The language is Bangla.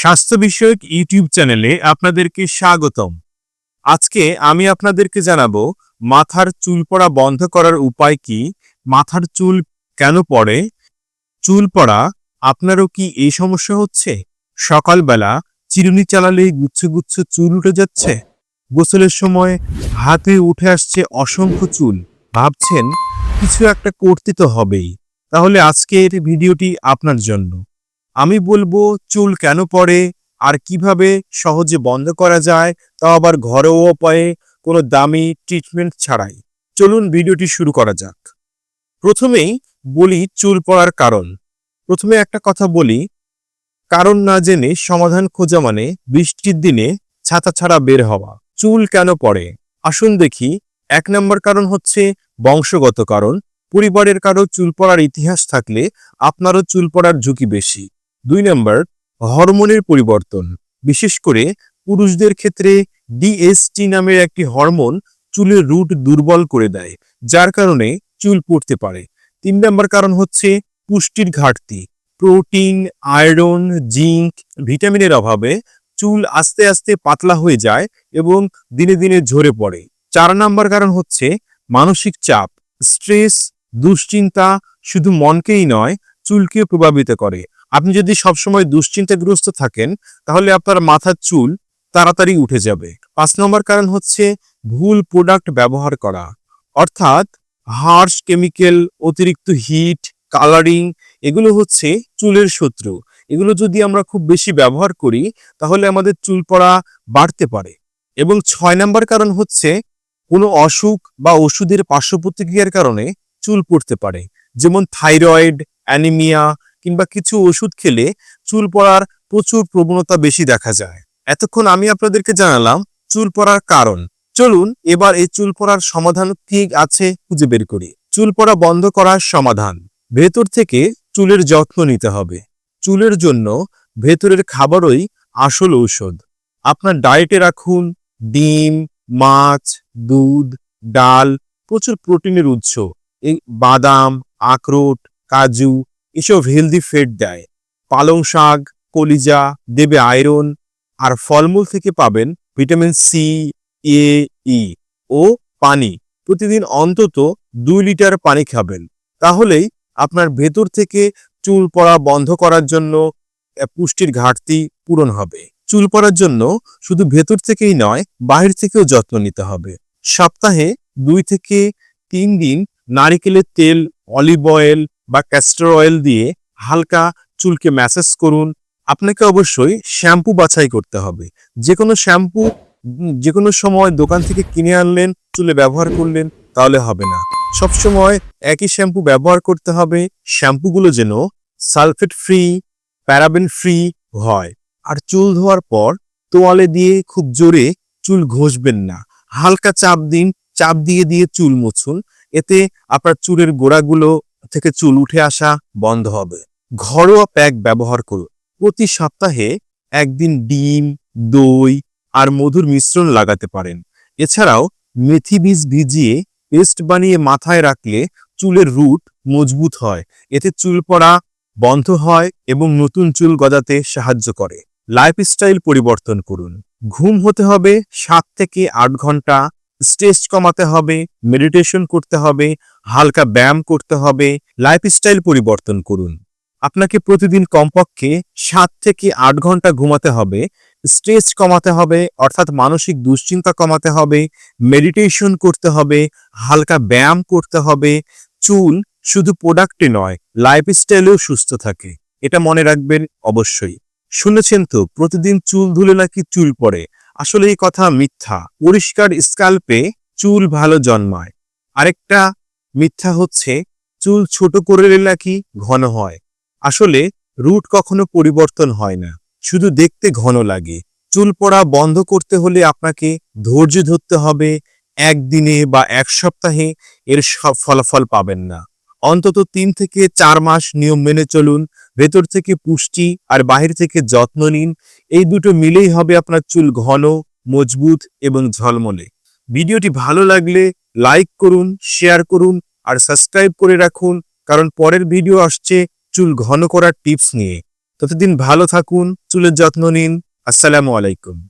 স্বাস্থ্য বিষয়ক ইউটিউব চ্যানেলে আপনাদেরকে স্বাগতম। আজকে আমি আপনাদেরকে জানাব, মাথার চুল পড়া বন্ধ করার উপায় কি? মাথার চুল কেন পড়ে? চুল পড়া, আপনারও কি এই সমস্যা হচ্ছে? সকালবেলা চিরুনি চালালে গুচ্ছ গুচ্ছ চুল উঠে যাচ্ছে? গোসলের সময় হাতে উঠে আসছে অসংখ্য চুল। ভাবছেন, কিছু একটা করতে তো হবেই। তাহলে আজকের ভিডিওটি আপনার জন্য। আমি বলব, চুল কেন পড়ে? আর কীভাবে সহজে বন্ধ করা যায়? তাও আবার ঘরোয়া উপায়ে কোনো দামি ট্রিটমেন্ট ছাড়াই। চলুন ভিডিওটি শুরু করা যাক। প্রথমেই বলি চুল পড়ার কারণ। প্রথমে একটা কথা বলি, কারণ না জেনে সমাধান খোঁজা মানে বৃষ্টির দিনে ছাতা ছাড়া বের হওয়া। চুল কেন পড়ে? আসুন দেখি, এক নম্বর কারণ হচ্ছে বংশগত কারণ। পরিবারের কারও চুল পড়ার ইতিহাস থাকলে আপনারও চুল পড়ার ঝুঁকি বেশি। দুই নম্বর, হরমোনের পরিবর্তন। বিশেষ করে পুরুষদের ক্ষেত্রে ডিএসটি নামের একটি হরমোন চুলের রুট দুর্বল করে দেয়, যার কারণে চুল পড়তে পারে। তিন নম্বর কারণ হচ্ছে পুষ্টির ঘাটতি। প্রোটিন, আয়রন, জিঙ্ক, ভিটামিনের অভাবে চুল আস্তে আস্তে পাতলা হয়ে যায় এবং দিনে দিনে ঝরে পড়ে। চার নম্বর কারণ হচ্ছে মানসিক চাপ। স্ট্রেস, দুশ্চিন্তা শুধু মনকেই নয় চুলকে প্রভাবিত করে। আপনি যদি সবসময় দুশ্চিন্তাগ্রস্ত থাকেন, তাহলে আপনার মাথার চুল তাড়াতাড়ি উঠে যাবে। পাঁচ নম্বর কারণ হচ্ছে ভুল প্রোডাক্ট ব্যবহার করা। অর্থাৎ হার্শ কেমিক্যাল অতিরিক্ত হিট কালারিং এগুলো হচ্ছে চুলের শত্রু। এগুলো যদি আমরা খুব বেশি ব্যবহার করি, তাহলে আমাদের চুল পড়া বাড়তে পারে। এবং ছয় নম্বর কারণ হচ্ছে কোনো অসুখ বা ওষুধের পার্শ্ব প্রতিক্রিয়ার কারণে চুল পড়তে পারে। যেমন থাইরয়েড অ্যানিমিয়া কিংবা কিছু ওষুধ খেলে চুল পড়ার প্রচুর প্রবণতা বেশি দেখা যায়। এতক্ষণ আমি আপনাদেরকে জানালাম চুল পড়ার কারণ। চলুন এবার এই চুল পড়ার সমাধান ঠিক আছে খুঁজে বের করি। চুল পড়া বন্ধ করার সমাধান। ভেতর থেকে চুলের যত্ন নিতে হবে। চুলের জন্য ভেতরের খাবারই আসল ঔষধ। আপনার ডায়েটে রাখুন ডিম, মাছ, দুধ, ডাল, প্রচুর প্রোটিনের উৎস। এই বাদাম, আখরোট, কাজু এসব হেলদি ফেট দেয়। পালং শাক, কলিজা, দেবে আয়রন আর ফলমূল থেকে পাবেন ভিটামিন সি এ ই ও পানি। প্রতিদিন অন্তত দুই লিটার পানি খাবেন। তাহলেই আপনার ভেতর থেকে চুল পড়া বন্ধ করার জন্য পুষ্টির ঘাটতি পূরণ হবে। চুল পড়ার জন্য শুধু ভেতর থেকেই নয়, বাহির থেকেও যত্ন নিতে হবে। সপ্তাহে দুই থেকে তিন দিন নারিকেলের তেল অলিভ অয়েল বা ক্যাস্টর অয়েল দিয়ে হালকা চুলকে ম্যাসেজ করুন। আপনাকে অবশ্যই শ্যাম্পু বাছাই করতে হবে। যে কোনো শ্যাম্পু যে কোনো সময় দোকান থেকে কিনে আনলেন, চুলে ব্যবহার করলেন, তাহলে হবে না। সবসময় একই শ্যাম্পু ব্যবহার করতে হবে। শ্যাম্পুগুলো যেন সালফেট ফ্রি প্যারাবেন ফ্রি হয়। আর চুল ধোয়ার পর তোয়ালে দিয়ে খুব জোরে চুল ঘষবেন না। হালকা চাপ দিন, চাপ দিয়ে দিয়ে চুল মুছুন। এতে আপনার চুলের গোড়াগুলো থেকে চুল উঠে আসা বন্ধ হবে। ঘরোয়া প্যাক ব্যবহার করুন। প্রতি সপ্তাহে একদিন ডিম, দই আর মধুর মিশ্রণ লাগাতে পারেন। এছাড়াও মেথি বীজ ভিজিয়ে পেস্ট বানিয়ে মাথায় রাখলে চুলের রুট মজবুত হয়। এতে চুল পড়া বন্ধ হয় এবং নতুন চুল গজাতে সাহায্য করে। লাইফস্টাইল পরিবর্তন করুন। ঘুম হতে হবে সাত থেকে আট ঘণ্টা স্ট্রেস কমাতে হবে মেডিটেশন করতে হবে, হালকা ব্যায়াম করতে হবে লাইফস্টাইল পরিবর্তন করুন। আপনাকে প্রতিদিন কমপক্ষে সাত থেকে আট ঘণ্টা ঘুমাতে হবে স্ট্রেস কমাতে হবে, অর্থাৎ মানসিক দুশ্চিন্তা কমাতে হবে মেডিটেশন করতে হবে, হালকা ব্যায়াম করতে হবে, চুল শুধু প্রোডাক্টে নয় লাইফস্টাইলেও সুস্থ থাকে। এটা মনে রাখবেন অবশ্যই। শুনেছেন তো, প্রতিদিন চুল ধুলে নাকি চুল পড়ে? আসলে এই কথা মিথ্যা। পরিষ্কার স্কাল্পে চুল ভালো জন্মায়। আরেকটা মিথ্যা হচ্ছে, চুল ছোট করলে নাকি ঘন হয়। আসলে রুট কখনো পরিবর্তন হয় না, শুধু দেখতে ঘন লাগে। চুল পড়া বন্ধ করতে হলে আপনাকে ধৈর্য ধরতে হবে, একদিনে বা এক সপ্তাহে এর সব ফলাফল পাবেন না। অন্তত তিন থেকে চার মাস নিয়ম মেনে চলুন ভেতর থেকে পুষ্টি আর বাহির থেকে যত্ন নিন। এই দুটো মিলেই হবে আপনার চুল ঘন, মজবুত এবং ঝলমলে। ভিডিওটি ভালো লাগলে লাইক করুন, শেয়ার করুন আর সাবস্ক্রাইব করে রাখুন, কারণ পরের ভিডিও আসছে চুল ঘন করার টিপস নিয়ে। ততদিন ভালো থাকুন, চুলের যত্ন নিন। আসসালামু আলাইকুম।